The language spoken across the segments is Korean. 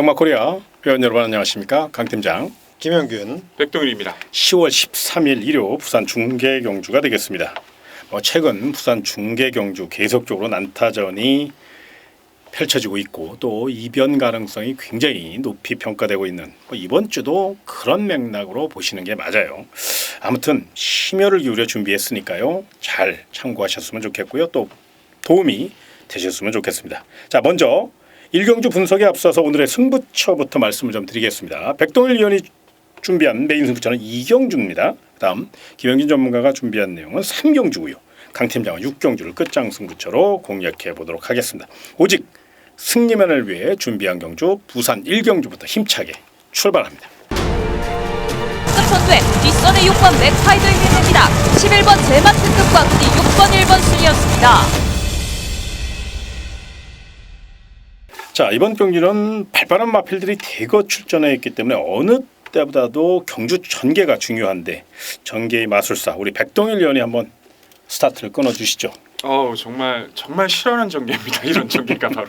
영마코리아 회원 여러분 안녕하십니까 강 팀장 김영균 백동일입니다. 10월 13일 일요 부산 중계 경주가 되겠습니다. 뭐 최근 부산 중계 경주 계속적으로 난타전이 펼쳐지고 있고 또 이변 가능성이 굉장히 높이 평가되고 있는 뭐 이번 주도 그런 맥락으로 보시는 게 맞아요. 아무튼 심혈을 기울여 준비했으니까요. 잘 참고하셨으면 좋겠고요. 또 도움이 되셨으면 좋겠습니다. 자, 먼저 일경주 분석에 앞서서 오늘의 승부처부터 말씀을 좀 드리겠습니다. 백동일 위원이 준비한 메인 승부처는 이경주입니다. 그다음 김영진 전문가가 준비한 내용은 삼경주고요. 강 팀장은 육경주를 끝장 승부처로 공략해 보도록 하겠습니다. 오직 승리만을 위해 준비한 경주 부산 1경주부터 힘차게 출발합니다. 급선두에 뒷선의 6번 맥파이도 이겨냅니다. 11번 제만 특급과 그뒤 6번 1번 순이었습니다. 자 이번 경기는 발빠른 마필들이 대거 출전해 있기 때문에 어느 때보다도 경주 전개가 중요한데 전개의 마술사 우리 백동일 위원이 한번 스타트를 끊어 주시죠. 어우 정말 정말 싫어하는 전개입니다. 이런 전개가 바로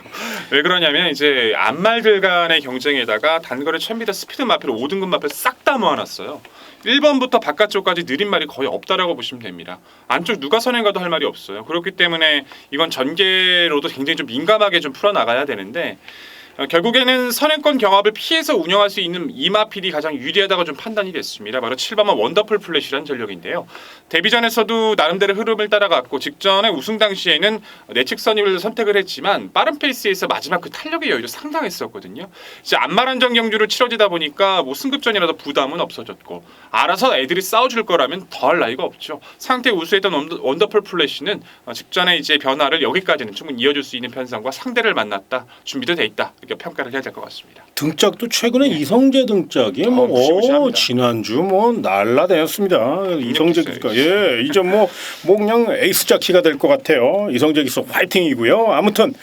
왜 그러냐면 이제 안말들 간의 경쟁에다가 단거리 1000m 스피드 마필 5등급 마필 싹 다 모아놨어요. 1번부터 바깥쪽까지 느린 말이 거의 없다라고 보시면 됩니다. 안쪽 누가 선행 가도 할 말이 없어요. 그렇기 때문에 이건 전개로도 굉장히 좀 민감하게 좀 풀어나가야 되는데 어, 결국에는 선행권 경합을 피해서 운영할 수 있는 이마필이 가장 유리하다고 좀 판단이 됐습니다. 바로 7번만 원더풀 플래시라는 전력인데요. 데뷔전에서도 나름대로 흐름을 따라갔고 직전에 우승 당시에는 내측 선임을 선택을 했지만 빠른 페이스에서 마지막 그 탄력의 여유도 상당했었거든요. 이제 안마란정 경주를 치러지다 보니까 뭐 승급전이라도 부담은 없어졌고 알아서 애들이 싸워줄 거라면 더할 나위가 없죠. 상태 우수했던 원더- 원더풀 플래시는 어, 직전에 이제 변화를 여기까지는 충분히 이어줄 수 있는 편성과 상대를 만났다 준비도 돼 있다 평가를 해야 될 것 같습니다. 등짝도 최근에 이성재 등짝이 뭐 어, 무시무시합니다. 오, 지난주 뭐 날라다녔습니다. 이성재 있어요, 기수가 예 이제 뭐 뭐 그냥 에이스 자키가 될 것 같아요. 이성재 기수 화이팅이고요. 아무튼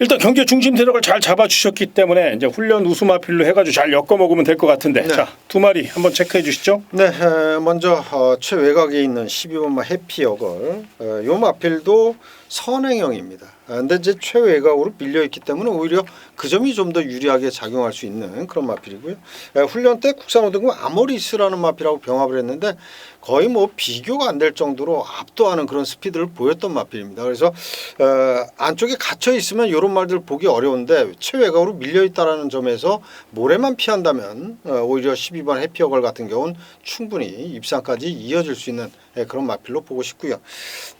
일단 경기 중심 세력을 잘 잡아주셨기 때문에 이제 훈련 우수 마필로 해가지고 잘 엮어 먹으면 될 것 같은데 네. 자두 마리 한번 체크해 주시죠. 네, 에, 먼저 어, 최외곽에 있는 12번마 해피역을 어, 요 마필도 선행형입니다. 아, 근데 이제 최외곽으로 밀려 있기 때문에 오히려 그 점이 좀 더 유리하게 작용할 수 있는 그런 마필이고요. 에, 훈련 때 국산 5등급 아모리스라는 마필하고 병합을 했는데 거의 뭐 비교가 안 될 정도로 압도하는 그런 스피드를 보였던 마필입니다. 그래서 어, 안쪽에 갇혀 있으면 이런 말들 보기 어려운데 최외곽으로 밀려 있다라는 점에서 모래만 피한다면 어, 오히려 12번 해피어걸 같은 경우는 충분히 입상까지 이어질 수 있는 예, 그런 마필로 보고 싶고요.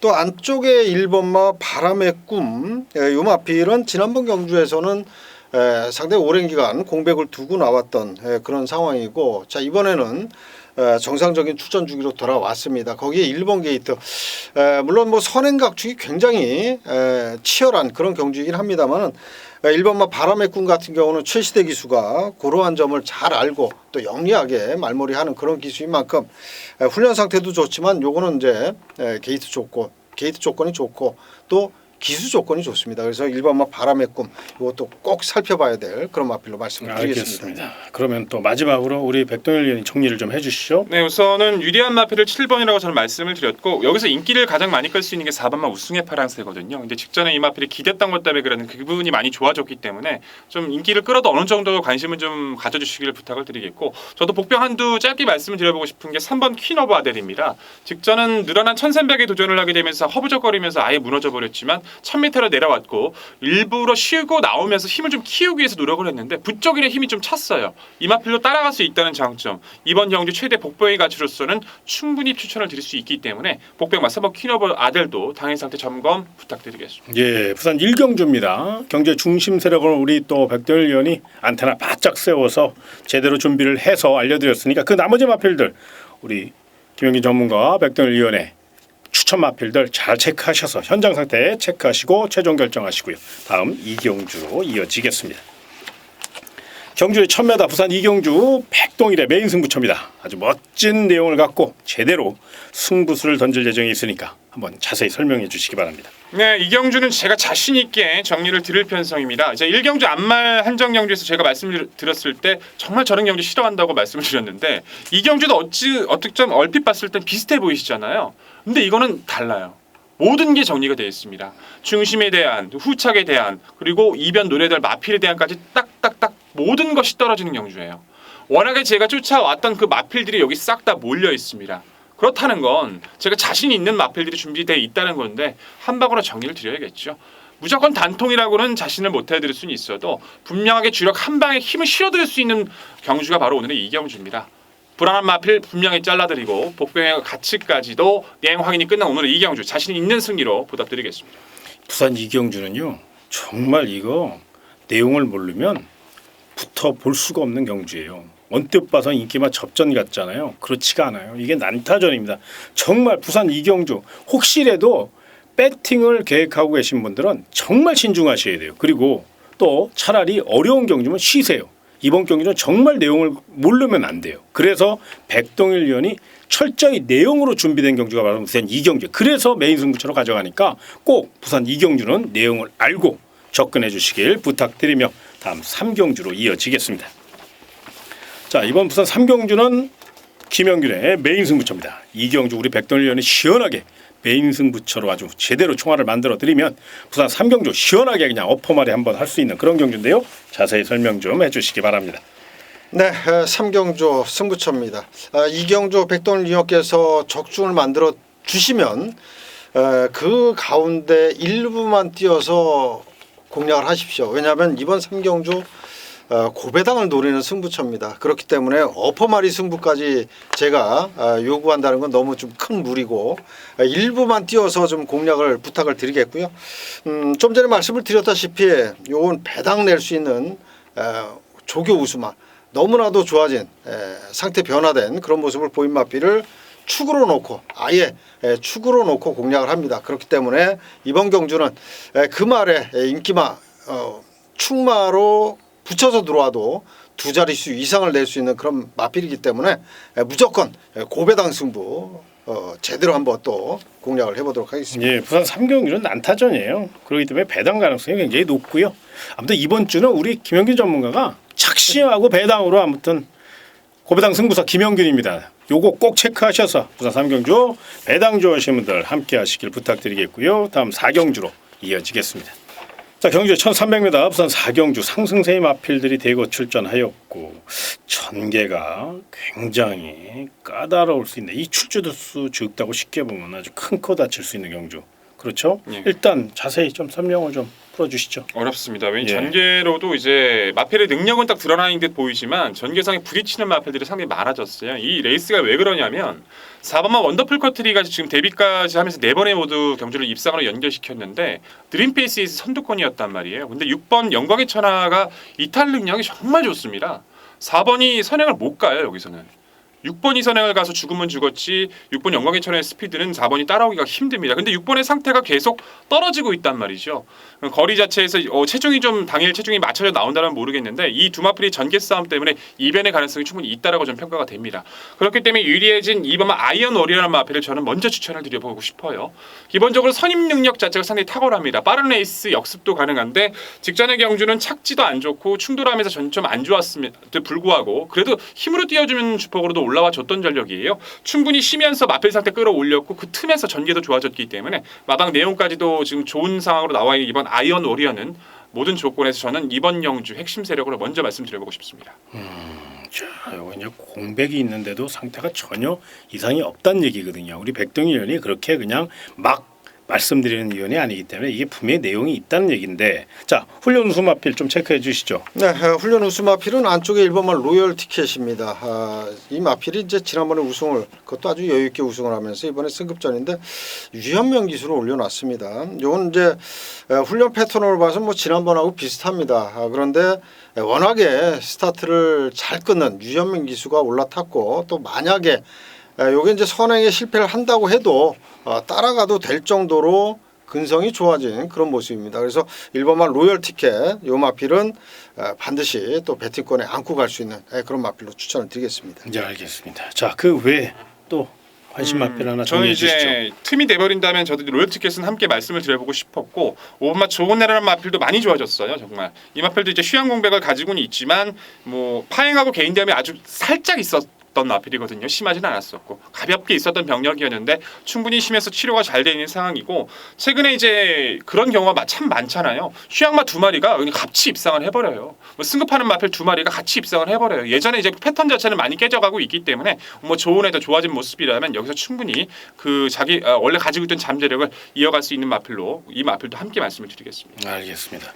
또 안쪽에 1번마 바람의 꿈, 예, 이 마필은 지난번 경주에서는 에, 상당히 오랜 기간 공백을 두고 나왔던 에, 그런 상황이고 자 이번에는 에, 정상적인 출전 주기로 돌아왔습니다. 거기에 1번 게이트 에, 물론 뭐 선행각축이 굉장히 에, 치열한 그런 경주이긴 합니다만은 1번마 바람의 꿈 같은 경우는 최시대 기수가 그러한 점을 잘 알고 또 영리하게 말머리하는 그런 기수인 만큼 에, 훈련 상태도 좋지만 요거는 이제 에, 게이트 좋고 게이트 조건이 좋고 또 기수 조건이 좋습니다. 그래서 1번마 바람의 꿈 이것도 꼭 살펴봐야 될 그런 마필로 말씀을 드리겠습니다. 알겠습니다. 그러면 또 마지막으로 우리 백동일 위원이 정리를 좀 해주시죠. 네, 우선은 유리한 마필을 7번이라고 저는 말씀을 드렸고 여기서 인기를 가장 많이 끌 수 있는 게 4번마 우승의 파랑새거든요. 근데 직전에 이 마필이 기댔던 것 때문에 그러는 그 부분이 많이 좋아졌기 때문에 좀 인기를 끌어도 어느 정도 관심을 좀 가져주시길 부탁을 드리겠고 저도 복병 한두 짧게 말씀을 드려보고 싶은 게 3번 퀸 오브 아델입니다. 직전은 늘어난 1300에 도전을 하게 되면서 허브적거리면서 아예 무너져 버렸지만 1000m로 내려왔고 일부러 쉬고 나오면서 힘을 좀 키우기 위해서 노력을 했는데 부쩍이는 힘이 좀 찼어요. 이 마필로 따라갈 수 있다는 장점. 이번 경주 최대 복병의 가치로서는 충분히 추천을 드릴 수 있기 때문에 복병 퀸 오브 아델도 당일 상태 점검 부탁드리겠습니다. 예, 부산 일경주입니다. 경제 중심 세력을 우리 또 백대일 위원이 안테나 바짝 세워서 제대로 준비를 해서 알려드렸으니까 그 나머지 마필들 우리 김영기 전문가와 백대일 위원의 추천 마필들 잘 체크하셔서 현장 상태 체크하시고 최종 결정하시고요. 다음 이경주로 이어지겠습니다. 경주의 1000m 부산 이경주 백동일의 메인 승부처입니다. 아주 멋진 내용을 갖고 제대로 승부수를 던질 예정이 있으니까 한번 자세히 설명해 주시기 바랍니다. 네, 이경주는 제가 자신 있게 정리를 드릴 편성입니다. 이제 일경주 안말 한정 경주에서 제가 말씀을 드렸을 때 정말 저런 경주 싫어한다고 말씀을 드렸는데 이경주도 어찌 어떻게 좀 얼핏 봤을 땐 비슷해 보이시잖아요. 근데 이거는 달라요. 모든 게 정리가 되어 있습니다. 중심에 대한 후착에 대한 그리고 이변 노래들 마필에 대한까지 딱딱딱 모든 것이 떨어지는 경주예요. 워낙에 제가 쫓아왔던 그 마필들이 여기 싹 다 몰려 있습니다. 그렇다는 건 제가 자신 있는 마필들이 준비되어 있다는 건데 한 방으로 정리를 드려야겠죠. 무조건 단통이라고는 자신을 못 해드릴 수는 있어도 분명하게 주력 한 방에 힘을 실어드릴 수 있는 경주가 바로 오늘의 이 경주입니다. 불안한 마필 분명히 잘라드리고 복병의 가치까지도 내용 확인이 끝난 오늘의 이 경주 자신 있는 승리로 보답드리겠습니다. 부산 이경주는요 정말 이거 내용을 모르면 붙어 볼 수가 없는 경주예요. 언뜻 봐서 인기만 접전 같잖아요. 그렇지가 않아요. 이게 난타전입니다. 정말 부산 이경주 혹시라도 배팅을 계획하고 계신 분들은 정말 신중하셔야 돼요. 그리고 또 차라리 어려운 경주면 쉬세요. 이번 경기는 정말 내용을 모르면 안 돼요. 그래서 백동일 위원이 철저히 내용으로 준비된 경주가 바로 부산 이경주. 그래서 메인 승부처로 가져가니까 꼭 부산 이경주는 내용을 알고 접근해 주시길 부탁드리며 다음 3경주로 이어지겠습니다. 자 이번 부산 3경주는 김영균의 메인 승부처입니다. 이경주 우리 백동일 위원이 시원하게 메인 승부처로 아주 제대로 총알을 만들어 드리면 부산 3경주 시원하게 그냥 엎어말이 한번 할 수 있는 그런 경주인데요. 자세히 설명 좀 해주시기 바랍니다. 네, 에, 삼경조 승부처입니다. 아, 이경조 백동일 위원께서 적중을 만들어 주시면 에, 그 가운데 일부만 띄어서 공략을 하십시오. 왜냐하면 이번 삼경주 어, 고배당을 노리는 승부처입니다. 그렇기 때문에 어퍼마리 승부까지 제가 아, 요구한다는 건 너무 좀 큰 무리고 아, 일부만 띄어서 좀 공략을 부탁을 드리겠고요. 음, 좀 전에 말씀을 드렸다시피 요건 배당 낼 수 있는 에, 조교 우수마 너무나도 좋아진 에, 상태 변화된 그런 모습을 보인 마피를 축으로 놓고 아예 에, 축으로 놓고 공략을 합니다. 그렇기 때문에 이번 경주는 에, 그 말에 에, 인기마 어, 축마로 붙여서 들어와도 두 자릿수 이상을 낼 수 있는 그런 마필이기 때문에 에, 무조건 에, 고배당 승부 어, 제대로 한번 또 공략을 해보도록 하겠습니다. 예, 부산 3경기는 난타전이에요. 그렇기 때문에 배당 가능성이 굉장히 높고요. 아무튼 이번 주는 우리 김영균 전문가가 착시하고 배당으로 아무튼 고배당 승부사 김영균입니다. 요거 꼭 체크하셔서 부산 3경주 배당 좋아하시는 분들 함께 하시길 부탁드리겠고요. 다음 4경주로 이어지겠습니다. 자, 경주 1300m 부산 4경주 상승세의 마필들이 대거 출전하였고 전개가 굉장히 까다로울 수 있는 이 출주수 적다고 쉽게 보면 아주 큰 코 다칠 수 있는 경주. 그렇죠? 예. 일단 자세히 좀 설명을 좀 풀어주시죠. 어렵습니다. 왜냐 예. 전개로도 이제 마필의 능력은 딱 드러나 있는 듯 보이지만 전개상에 부딪히는 마필들이 상당히 많아졌어요. 이 레이스가 왜 그러냐면 4번만 원더풀 커트리가 지금 데뷔까지 하면서 네 번의 모두 경주를 입상으로 연결시켰는데 드림페이스에서 선두권이었단 말이에요. 근데 6번 영광의 천하가 이탈 능력이 정말 좋습니다. 4번이 선행을 못 가요 여기서는. 6번 이 선행을 가서 죽으면 죽었지 6번 영광의 천하의 스피드는 4번이 따라오기가 힘듭니다. 근데 6번의 상태가 계속 떨어지고 있단 말이죠. 거리 자체에서 어, 체중이 좀 당일 체중이 맞춰져 나온다면 모르겠는데 이 두 마필이 전개 싸움 때문에 이변의 가능성이 충분히 있다라고 좀 평가가 됩니다. 그렇기 때문에 유리해진 2번 아이언 오리라는 마필을 저는 먼저 추천을 드려보고 싶어요. 기본적으로 선임 능력 자체가 상당히 탁월합니다. 빠른 레이스 역습도 가능한데 직전의 경주는 착지도 안 좋고 충돌하면서 전좀안 좋았음에도 불구하고 그래도 힘으로 뛰어주는 주폭으로도 올라 와 줬던 전력이에요. 충분히 쉬면서 마필 상태 끌어올렸고 그 틈에서 전개도 좋아졌기 때문에 마방 내용까지도 지금 좋은 상황으로 나와 있는 이번 아이언 오리언은 모든 조건에서 저는 이번 영주 핵심 세력으로 먼저 말씀드려보고 싶습니다. 자, 이거 이제 공백이 있는데도 상태가 전혀 이상이 없다는 얘기거든요. 우리 백동희 의원이 그렇게 그냥 막 말씀드리는 의원이 아니기 때문에 이게 분명히 내용이 있다는 얘기인데 자 훈련 우수 마필 좀 체크해 주시죠. 네, 에, 훈련 우승 마필은 안쪽에 1번만 로열 티켓입니다. 아, 이 마필이 이제 지난번에 우승을 그것도 아주 여유 있게 우승을 하면서 이번에 승급전인데 유현명 기수를 올려놨습니다. 이건 이제 에, 훈련 패턴을 봐서 뭐 지난번하고 비슷합니다. 아, 그런데 에, 워낙에 스타트를 잘 끊는 유현명 기수가 올라탔고 또 만약에 에, 요게 이제 선행에 실패를 한다고 해도 어, 따라가도 될 정도로 근성이 좋아진 그런 모습입니다. 그래서 1번만 로열 티켓 요 마필은 어, 반드시 또 배팅권에 안고 갈 수 있는 예, 그런 마필로 추천을 드리겠습니다. 이제 알겠습니다. 자 그 외에 또 관심 마필 하나 음, 저는 주시죠. 이제 틈이 돼버린다면 저도 로열 티켓은 함께 말씀을 드려보고 싶었고 오마 좋은 내라는 마필도 많이 좋아졌어요 정말 이 마필도 이제 휴양 공백을 가지고는 있지만 뭐 파행하고 개인 대함이 아주 살짝 있었 않았던 마필이거든요. 심하진 않았었고 가볍게 있었던 병력이었는데 충분히 심해서 치료가 잘돼 있는 상황이고 최근에 이제 그런 경우가 마- 참 많잖아요. 휴양마 두 마리가 같이 입상을 해버려요. 뭐 승급하는 마필 두 마리가 같이 입상을 해버려요. 예전에 이제 패턴 자체는 많이 깨져가고 있기 때문에 뭐 좋은 애도 좋아진 모습이라면 여기서 충분히 그 자기 어, 원래 가지고 있던 잠재력을 이어갈 수 있는 마필로 이 마필도 함께 말씀을 드리겠습니다. 알겠습니다.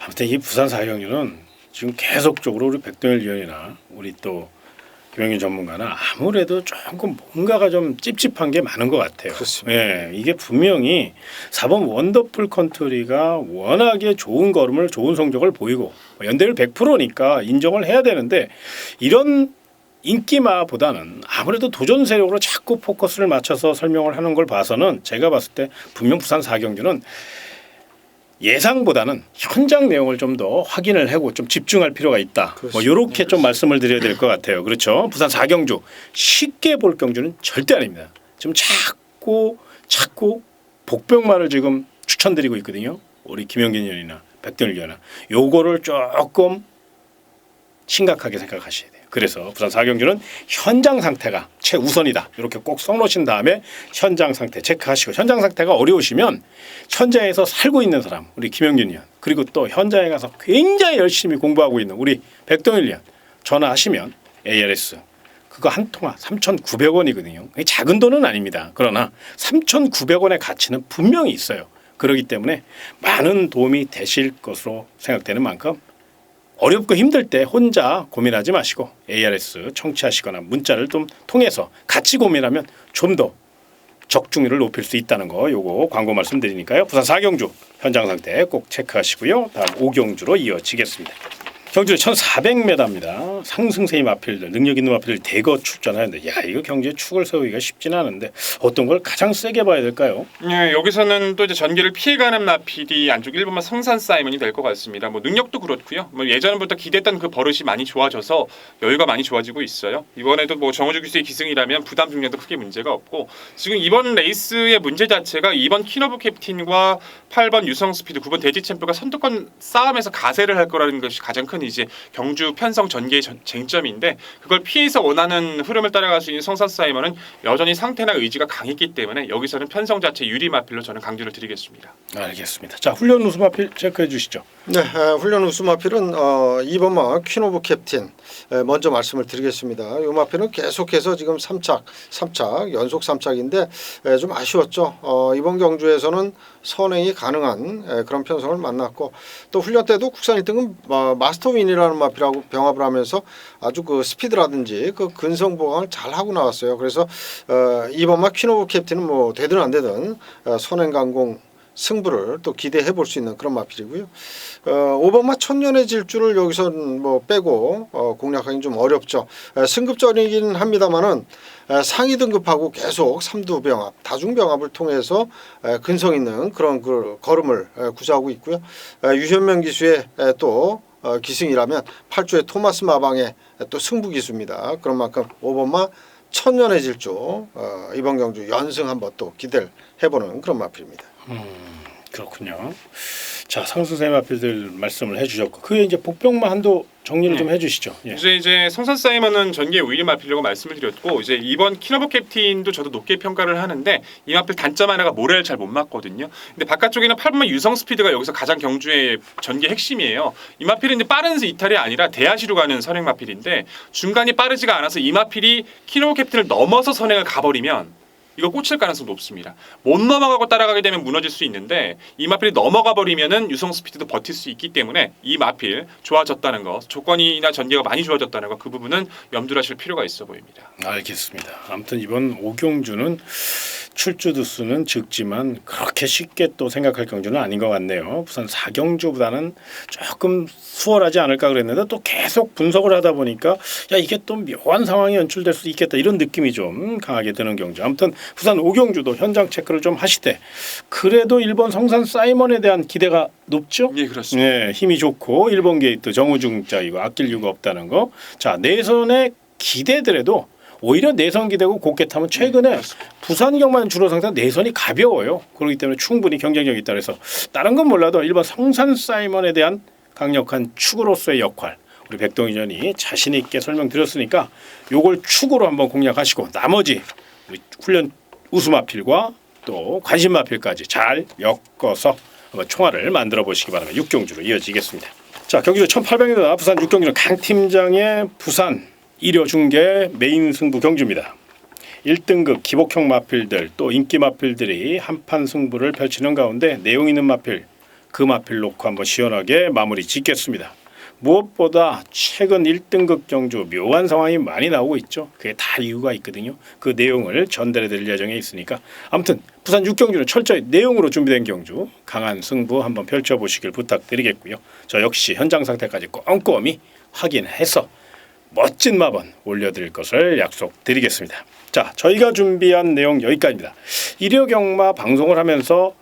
아무튼 이 부산 사경유는 지금 계속적으로 우리 백동일 위원이나 우리 또 김영윤 전문가나 아무래도 조금 뭔가가 좀 찝찝한 게 많은 것 같아요. 그렇습니다. 예, 이게 분명히 4번 원더풀 컨트리가 워낙에 좋은 걸음을 좋은 성적을 보이고 연대율 100%니까 인정을 해야 되는데 이런 인기마보다는 아무래도 도전 세력으로 자꾸 포커스를 맞춰서 설명을 하는 걸 봐서는 제가 봤을 때 분명 부산 사경주는 예상보다는 현장 내용을 좀 더 확인을 하고 좀 집중할 필요가 있다. 뭐 그렇습니다. 이렇게 좀 말씀을 드려야 될 것 같아요. 그렇죠? 부산 사경주 쉽게 볼 경주는 절대 아닙니다. 지금 자꾸 자꾸 복병마를 지금 추천드리고 있거든요. 우리 김영균 의원이나 백대일 의원이나 요거를 조금 심각하게 생각하셔야 돼요. 그래서 부산 사경주는 현장 상태가 최우선이다. 이렇게 꼭 써놓으신 다음에 현장 상태 체크하시고 현장 상태가 어려우시면 현장에서 살고 있는 사람 우리 김영균 의원 그리고 또 현장에 가서 굉장히 열심히 공부하고 있는 우리 백동일 의원 전화하시면 ARS 그거 한 통화 3,900원이거든요. 작은 돈은 아닙니다. 그러나 3,900원의 가치는 분명히 있어요. 그렇기 때문에 많은 도움이 되실 것으로 생각되는 만큼 어렵고 힘들 때 혼자 고민하지 마시고 ARS 청취하시거나 문자를 좀 통해서 같이 고민하면 좀 더 적중률을 높일 수 있다는 거 요거 광고 말씀드리니까요. 부산 사경주 현장 상태 꼭 체크하시고요. 다음 오경주로 이어지겠습니다. 경주 1,400m입니다. 상승세임 마필들 능력 있는 마필들 대거 출전하는데 야 이거 경주에 축을 세우기가 쉽지는 않은데 어떤 걸 가장 세게 봐야 될까요? 예, 여기서는 또 이제 전기를 피해가는 마필이 안쪽 1번만 성산 사이먼이 될 것 같습니다. 뭐 능력도 그렇고요. 뭐 예전부터 기대했던 그 버릇이 많이 좋아져서 여유가 많이 좋아지고 있어요. 이번에도 뭐 정우주 기수의 기승이라면 부담 중량도 크게 문제가 없고 지금 이번 레이스의 문제 자체가 2번 키너브 캡틴과 8번 유성 스피드, 9번 대지 챔프가 선두권 싸움에서 가세를 할 거라는 것이 가장 큰 이제 경주 편성 전개의 전- 쟁점인데 그걸 피해서 원하는 흐름을 따라갈 수 있는 성산 사이먼은 여전히 상태나 의지가 강했기 때문에 여기서는 편성 자체 유리 마필로 저는 강조를 드리겠습니다. 알겠습니다. 자 훈련 우수 마필 체크해 주시죠. 네, 에, 훈련 우수 마필은 어, 2번 마 퀸오브 캡틴 에, 먼저 말씀을 드리겠습니다. 이 마필은 계속해서 지금 3착, 3착 연속 3착인데 에, 좀 아쉬웠죠. 어, 이번 경주에서는 선행이 가능한 에, 그런 편성을 만났고 또 훈련 때도 국산 1등은 어, 마스터 윈이라는 마필하고 병합을 하면서 아주 그 스피드라든지 그 근성 보강을 잘 하고 나왔어요. 그래서 어, 2번마 퀸오브 캡틴은 뭐 되든 안 되든 어, 선행 강공 승부를 또 기대해 볼 수 있는 그런 마필이고요. 어, 오바마 천년의 질주를 여기서 뭐 빼고 어, 공략하기 좀 어렵죠. 에, 승급전이긴 합니다만은 에, 상위 등급하고 계속 삼두 병합, 다중 병합을 통해서 에, 근성 있는 그런 그 걸음을 에, 구사하고 있고요. 에, 유현명 기수의 에, 또 어, 기승이라면 8주의 토마스 마방의 에, 또 승부 기수입니다. 그런 만큼 오바마 천년의 질주 어, 이번 경주 연승 한번 또 기대를 해보는 그런 마필입니다. 그렇군요. 자 상승세 마필들 말씀을 해주셨고 그게 이제 복병만 한도 정리를 네. 좀 해주시죠. 예. 이제 이제 성산 사이먼은 전기의 우위를 마필려고 말씀을 드렸고 이제 이번 키너브 캡틴도 저도 높게 평가를 하는데 이 마필 단점 하나가 모래를 잘 못 맞거든요. 근데 바깥쪽에는 8번만 유성 스피드가 여기서 가장 경주의 전기 핵심이에요. 이 마필은 이제 빠른 이탈이 아니라 대하시로 가는 선행 마필인데 중간이 빠르지가 않아서 이 마필이 키너브 캡틴을 넘어서 선행을 가버리면 이거 꽂힐 가능성 높습니다. 못 넘어가고 따라가게 되면 무너질 수 있는데 이 마필이 넘어가 버리면은 유성 스피드도 버틸 수 있기 때문에 이 마필 좋아졌다는 거, 조건이나 전개가 많이 좋아졌다는 거그 부분은 염두를 하실 필요가 있어 보입니다. 알겠습니다. 아무튼 이번 오경주는 출주 두수는 적지만 그렇게 쉽게 또 생각할 경주는 아닌 것 같네요. 부산 사경주보다는 조금 수월하지 않을까 그랬는데 또 계속 분석을 하다 보니까 야 이게 또 묘한 상황이 연출될 수 있겠다 이런 느낌이 좀 강하게 드는 경주. 아무튼 부산 오경주도 현장 체크를 좀 하시되 그래도 일본 성산 사이먼에 대한 기대가 높죠. 예, 그렇습니다. 네, 힘이 좋고 일본 게이트 정우중자이고 아낄 이유가 없다는 거. 자 내선에 기대더라도 오히려 내선 기대고 곱게 타면 최근에 부산 경만 주로 상태 내선이 가벼워요. 그렇기 때문에 충분히 경쟁력이 있다 그래서 다른 건 몰라도 일반 성산 사이먼에 대한 강력한 축으로서의 역할 우리 백동희 전이 자신 있게 설명드렸으니까 요걸 축으로 한번 공략하시고 나머지 우리 훈련 웃음 마필과 또 관심 마필까지 잘 엮어서 한번 총알을 만들어 보시기 바랍니다. 6경주로 이어지겠습니다. 자 경기도 1800m 부산 6경주는 강 팀장의 부산 1호 중계 메인 승부 경주입니다. 1등급 기복형 마필들 또 인기 마필들이 한판 승부를 펼치는 가운데 내용 있는 마필 그 마필 놓고 한번 시원하게 마무리 짓겠습니다. 무엇보다 최근 1등급 경주 묘한 상황이 많이 나오고 있죠. 그게 다 이유가 있거든요. 그 내용을 전달해 드릴 예정에 있으니까 아무튼 부산 6경주는 철저히 내용으로 준비된 경주 강한 승부 한번 펼쳐보시길 부탁드리겠고요. 저 역시 현장 상태까지 꼼꼼히 확인해서 멋진 마번 올려드릴 것을 약속드리겠습니다. 자, 저희가 준비한 내용 여기까지입니다. 일요 경마 방송을 하면서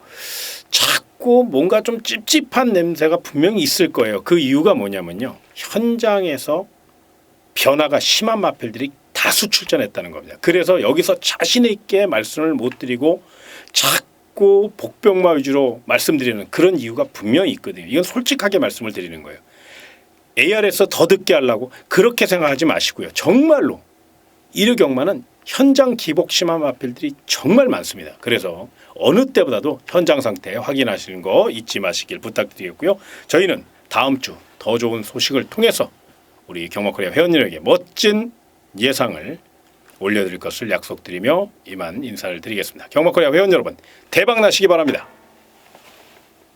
자 꾸 뭔가 좀 찝찝한 냄새가 분명히 있을 거예요. 그 이유가 뭐냐면요. 현장에서 변화가 심한 마필들이 다수 출전했다는 겁니다. 그래서 여기서 자신 있게 말씀을 못 드리고 자꾸 복병마 위주로 말씀드리는 그런 이유가 분명히 있거든요. 이건 솔직하게 말씀을 드리는 거예요. AR에서 더 듣게 하려고 그렇게 생각하지 마시고요. 정말로 일요경마는 현장 기복 심한 마필들이 정말 많습니다. 그래서 어느 때보다도 현장 상태 확인하시는 거 잊지 마시길 부탁드리겠고요. 저희는 다음 주 더 좋은 소식을 통해서 우리 경마코리아 회원님에게 멋진 예상을 올려드릴 것을 약속드리며 이만 인사를 드리겠습니다. 경마코리아 회원 여러분 대박 나시기 바랍니다.